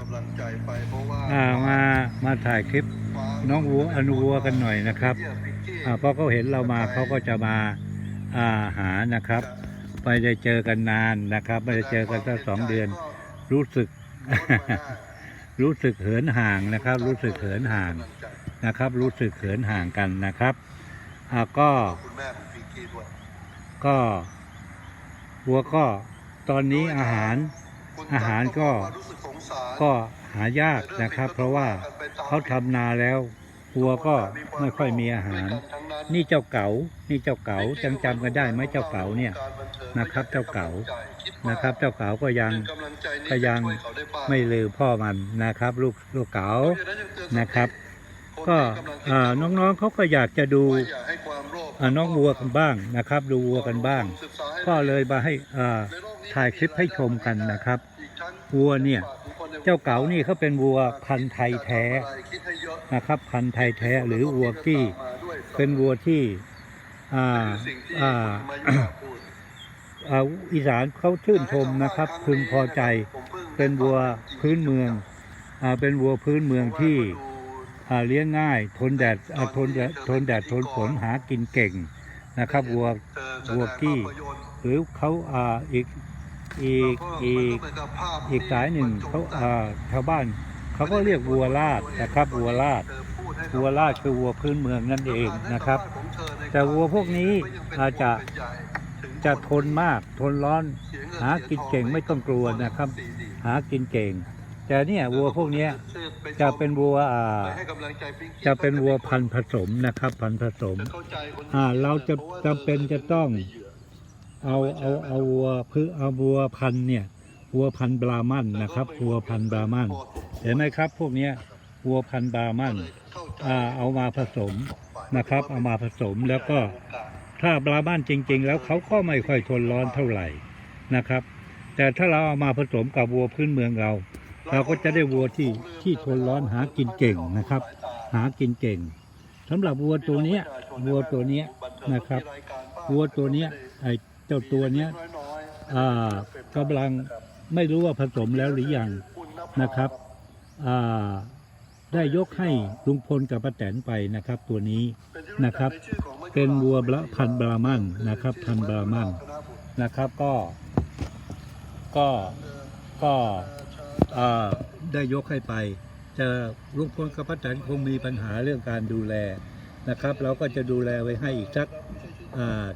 กำลังใจไปเพราะว่าอ่ามามาถ่ายคลิปน้องวัวอนุวัวกันหน่อยนะครับอ่าเพราะเขาเห็นเรามาเขาก็จะมาอ่าหานะครับไม่ได้เจอกันนานนะครับไม่ได้เจอกันตั้งสองเดือน รู้สึก รู้สึกเหินห่างนะครับ รู้สึกเหินห่างนะครับ รู้สึกเหินห่างกันนะครับอ่าก็คุณแม่ของฟิกกี้ด้วยก็วัวก็ตอนนี้อาหารคุณอาหารก็รู้สึ ก็หายากนะครับ เพราะว่าเขาทำนาแล้ววัวก็ไม่ค่อยมีอาหาร นี่เจ้าเก๋านี่เจ้าเก๋าจังจำกันได้ไหมเจ้าเก๋าเนี่ยนะครับ เจ้าเก๋านะครับ เจ้าเก๋าก็ยังก็ยังไม่ลืมพ่อมันนะครับ ลูกลูกเก๋านะครับ ก็น้องๆเขาก็อยากจะดูอน้องวัวกันบ้างนะครับ ดูวัวกันบ้าง ก็เลยมาให้ถ่ายคลิปให้ชมกันนะครับวัวเนี่ย จ้าเก๋านี่เขาเป็นวัวพันธุ์ไทยแท้นะครับ พันธุ์ไทยแท้หรือวัวที่เป็นวัวที่อ่าอ่าอีสานเขาชื่นชมนะครับพึงพอใจเป็นวัวพื้นเมืองอ่าเป็นวัวพื้นเมืองที่อ่าเลี้ยงง่าย ทนแดดทนแดดทนแดดทนฝนหากินเก่งนะครับวัววัวกี้หรือเขาอ่าอีก อีกอีกอีกสายหนึ่งเขาชาวบ้านเขาก็เรียกวัวลาดนะครับวัวลาดวัวลาดคือวัวพื้นเมืองนั่นเองนะครับ แต่วัวพวกนี้อาจจะจะทนมากทนร้อน หากินเก่งไม่ต้องกลัวนะครับ หากินเก่ง แต่เนี่ยวัวพวกนี้จะเป็นวัวจะเป็นวัวพันธุ์ผสมนะครับ พันธุ์ผสมเราจะจำเป็นจะต้อง เอาเอาเอาวัวพือเอาวัวพันเนี่ยวัวพันบรามันนะครับวัวพันบรามันเห็นไหมครับ พวกเนี้ยวัวพันบรามันอ่าเอามาผสมนะครับ เอามาผสมแล้วก็ถ้าบรามันจริง ๆ แล้วเขาก็ไม่ค่อยทนร้อนเท่าไหร่นะครับ แต่ถ้าเราเอามาผสมกับวัวพื้นเมืองเรา เราก็จะได้วัวที่ที่ทนร้อนหากินเก่งนะครับ หากินเก่งสำหรับวัวตัวเนี้ยวัวตัวเนี้ยนะครับวัวตัวเนี้ยไอ เจ้าตัวเนี้ยอ่ากำลังไม่รู้ว่าผสมแล้วหรือยังนะครับอ่าได้ยกให้ลุงพลกับป้าแตนไปนะครับตัวนี้นะครับ เป็นวัวละพันบรามันนะครับพันบรามันนะครับก็ก็ก็อ่าได้ยกให้ไป จะลุงพลกับป้าแตนคงมีปัญหาเรื่องการดูแลนะครับ เราก็จะดูแลไว้ให้อีกสัก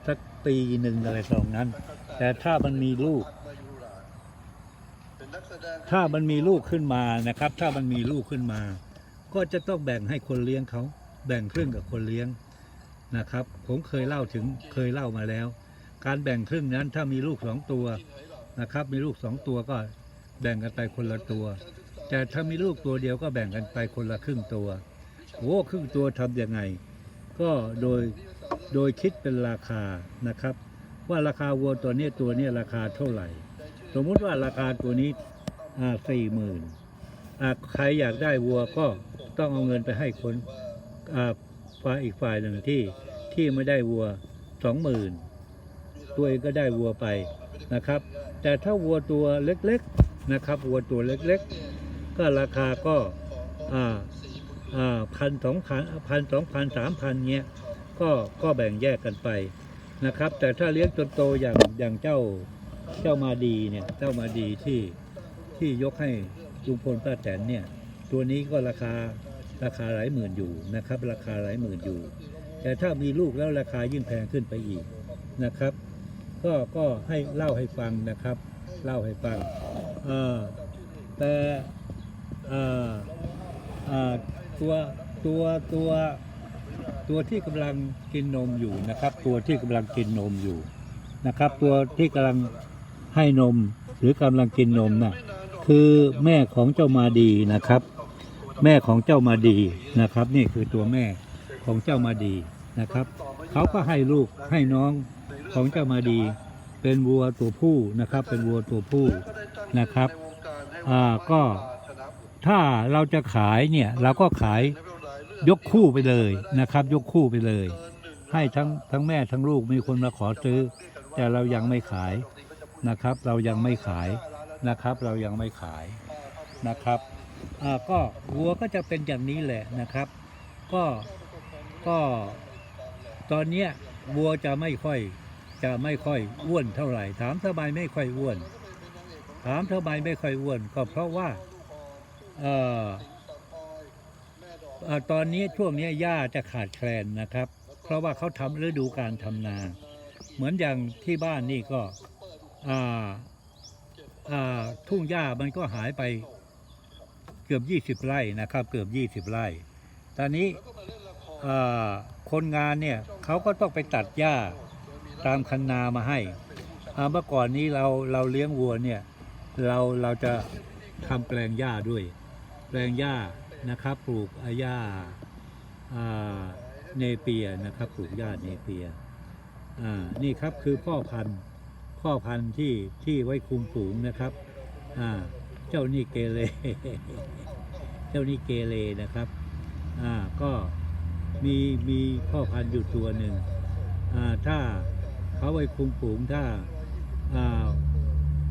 สักปีหนึ่งอะไรตรงนั้น แต่ถ้ามันมีลูก ถ้ามันมีลูกขึ้นมานะครับ ถ้ามันมีลูกขึ้นมา ก็จะต้องแบ่งให้คนเลี้ยงเขา แบ่งครึ่งกับคนเลี้ยงนะครับ ผมเคยเล่าถึงเคยเล่ามาแล้ว การแบ่งครึ่งนั้นถ้ามีลูกสองตัวนะครับ มีลูกสองตัวก็แบ่งกันไปคนละตัว แต่ถ้ามีลูกตัวเดียวก็แบ่งกันไปคนละครึ่งตัวโอ้ครึ่งตัวทำยังไง ก็โดย โดยคิดเป็นราคานะครับ ว่าราคาวัวตัวนี้ตัวนี้ราคาเท่าไหร่ สมมุติว่าราคาตัวนี้สี่หมื่นอ่าใครอยากได้วัวก็ต้องเอาเงินไปให้คนฝ่ายอีกฝ่ายหนึ่งที่ที่ไม่ได้วัวสองหมื่นตัวเองก็ได้วัวไปนะครับ แต่ถ้าวัวตัวเล็กๆนะครับวัวตัวเล็กๆ ก็ราคาก็อ่าอ่าพันสองพันพันสองพันสามพันเงี้ย ก็ก็แบ่งแยกกันไปนะครับ แต่ถ้าเลี้ยงจนโตอย่างอย่างเจ้าเจ้ามาดีเนี่ยเจ้ามาดีที่ที่ยกให้ลุงพลป้าแตนเนี่ยตัวนี้ก็ราคาราคาหลายหมื่นอยู่นะครับ ราคาหลายหมื่นอยู่ แต่ถ้ามีลูกแล้วราคายิ่งแพงขึ้นไปอีกนะครับ ก็ก็ให้เล่าให้ฟังนะครับ เล่าให้ฟังแต่ตัวตัวตัว ตัวที่กำลังกินนมอยู่นะครับ ตัวที่กำลังกินนมอยู่นะครับ ตัวที่กำลังให้นมหรือกำลังกินนมน่ะคือแม่ของเจ้ามาดีนะครับ แม่ของเจ้ามาดีนะครับ นี่คือตัวแม่ของเจ้ามาดีนะครับเขาก็ให้ลูกให้น้องของเจ้ามาดี เป็นวัวตัวผู้นะครับ เป็นวัวตัวผู้นะครับอ่าก็ถ้าเราจะขายเนี่ยเราก็ขาย ยกคู่ไปเลยนะครับ ยกคู่ไปเลย ให้ทั้งทั้งแม่ทั้งลูกมีคนมาขอซื้อ แต่เรายังไม่ขายนะครับ เรายังไม่ขายนะครับ เรายังไม่ขายนะครับอ่าก็วัวก็จะเป็นอย่างนี้แหละนะครับ ก็ก็ตอนเนี้ยวัวจะไม่ค่อยจะไม่ค่อยอ้วนเท่าไหร่ถามทำไมไม่ค่อยอ้วน ถามทำไมไม่ค่อยอ้วน ก็เพราะว่าเอ่อเอ่อ ตอนนี้ช่วงนี้หญ้าจะขาดแคลนนะครับ เพราะว่าเขาทำฤดูการทำนา เหมือนอย่างที่บ้านนี่ก็ทุ่งหญ้ามันก็หายไปเกือบ 20 ไร่นะครับ เกือบ 20 ไร่ ตอนนี้คนงานเนี่ยเขาก็ต้องไปตัดหญ้าตามคันนามาให้เมื่อก่อนนี้เราเราเลี้ยงวัวเนี่ยเราเราจะทำแปลงหญ้าด้วย แปลงหญ้า นะครับ ปลูกอาหญ้าเนเปียนะครับ ปลูกหญ้าเนเปียนี่ครับคือพ่อพันธุ์พ่อพันธุ์ที่ที่ไว้คุมฝูงนะครับเจ้านี่เกเรเจ้านี่เกเรนะครับก็มีมีพ่อพันธุ์อยู่ตัวหนึ่งถ้าเขาไว้คุมฝูงถ้า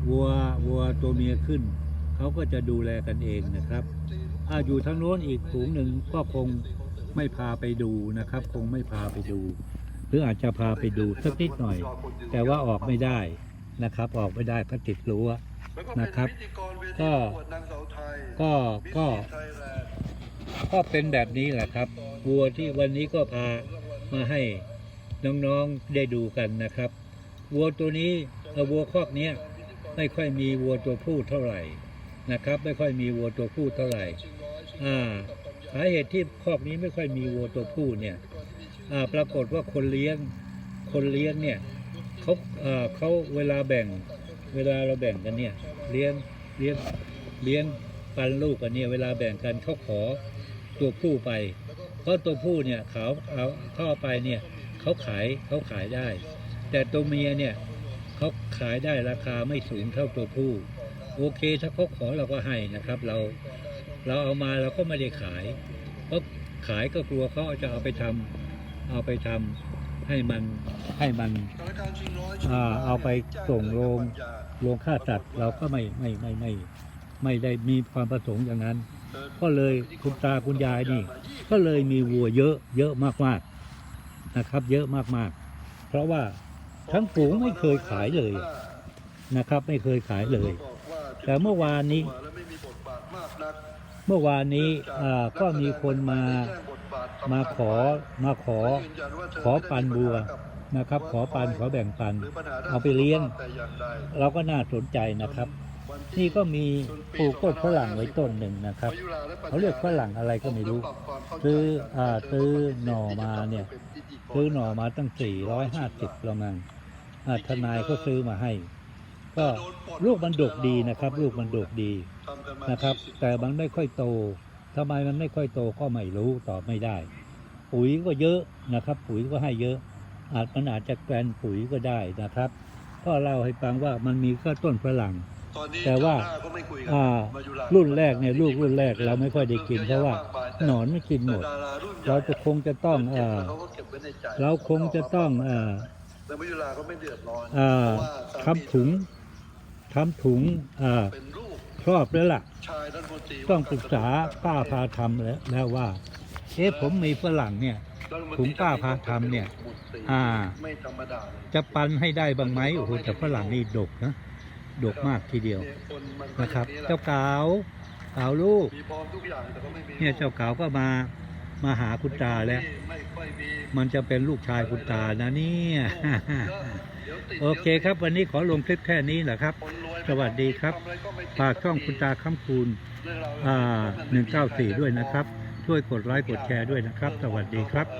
วัววัวตัวเมียขึ้น เขาก็จะดูแลกันเองนะครับ อาอยู่ทางโน้นอีกฝูงหนึ่งก็คงไม่พาไปดูนะครับ คงไม่พาไปดู หรืออาจจะพาไปดูสักนิดหน่อย แต่ว่าออกไม่ได้นะครับ ออกไม่ได้เพราะติดรั้วนะครับ ก็ก็ก็ก็เป็นแบบนี้แหละครับวัวที่วันนี้ก็พามาให้น้องๆได้ดูกันนะครับวัวตัวนี้วัวคอกเนี้ยไม่ค่อยมีวัวตัวผู้เท่าไหร่นะครับ ไม่ค่อยมีวัวตัวผู้เท่าไหร่ อ่าสาเหตุที่คอกนี้ไม่ค่อยมีวัวตัวผู้เนี่ยอ่าปรากฏว่าคนเลี้ยงคนเลี้ยงเนี่ยเขาอ่าเขาเวลาแบ่งเวลาเราแบ่งกันเนี่ยเลี้ยงเลี้ยงเลี้ยงปันลูกกันเนี่ยเวลาแบ่งกันเขาขอตัวผู้ไป เพราะตัวผู้เนี่ยเขาเอาเข้าเอาไปเนี่ยเขาขายเขาขายได้ แต่ตัวเมียเนี่ยเขาขายได้ราคาไม่สูงเท่าตัวผู้ โอเคถ้าเขาขอเราก็ให้นะครับ เรา เราเอามาเราก็ไม่ได้ขายเพราะขายก็กลัวเขาจะเอาไปทำเอาไปทำให้มันให้มันอเอาไปส่งโรงโรงฆ่าสัตว์เราก็ไม่ไม่ไม่ไม่ไม่ได้มีความประสงค์อย่างนั้น ก็เลยคุณตาคุณยายนี่ ก็เลยมีวัวเยอะเยอะมากๆนะครับ เยอะมากๆเพราะว่าทั้งฝูงไม่เคยขายเลยนะครับ ไม่เคยขายเลย แต่เมื่อวานนี้ เมื่อวานนี้ก็มีคนมามาขอมาขอขอปันบัวนะครับ ขอปันขอแบ่งปัน เอาไปเลี้ยง เราก็น่าสนใจนะครับ นี่ก็มีปลูกต้นฝรั่งไว้ต้นหนึ่งนะครับเขาเรียกฝรั่งอะไรก็ไม่รู้ซื้อซื้อหน่อมาเนี่ยซื้อหน่อมาตั้ง 450ประมาณทนายก็ซื้อมาให้ ก็ลูกมันดกดีนะครับ ลูกมันดกดีนะครับ แต่มันไม่ค่อยโตทำไมมันไม่ค่อยโตก็ไม่รู้ตอบไม่ได้ ปุ๋ยก็เยอะนะครับ ปุ๋ยก็ให้เยอะ อาจมันอาจจะแกลนปุ๋ยก็ได้นะครับก็เล่าให้ฟังว่ามันมีก็ต้นฝรั่งแต่ว่าอ่ารุ่นแรกเนี่ยลูกรุ่นแรกเราไม่ค่อยได้กิน เพราะว่าหนอนไม่กินหมด เราจะคงจะต้องเอ่อเราคงจะต้องเอ่อแต่มายุราก็ไม่เดือดร้อนเอ่อเพราะว่าสามีทำถุง ทำถุงครอบแล้วล่ะ ต้องปรึกษาป้าพาทำแล้วแล้วว่า เอ๊ะผมมีฝรั่งเนี่ยถุงป้าพาทำเนี่ย อ่า จะปันให้ได้บ้างไหมโอ้โหแต่ฝรั่งนี่ดกนะดกมากทีเดียวนะครับ เจ้าขาวขาวลูกเนี่ยเจ้าขาวก็มามาหาคุณตาแล้ว มันจะเป็นลูกชายคุณตานะเนี่ยโอเคครับ วันนี้ขอลงคลิปแค่นี้แหละครับ สวัสดีครับฝากช่องคุณตาค้ำคูณเรื่งราวอ่า194ด้วยนะครับ ช่วยกดไลค์กดแชร์ด้วยนะครับ สวัสดีครับ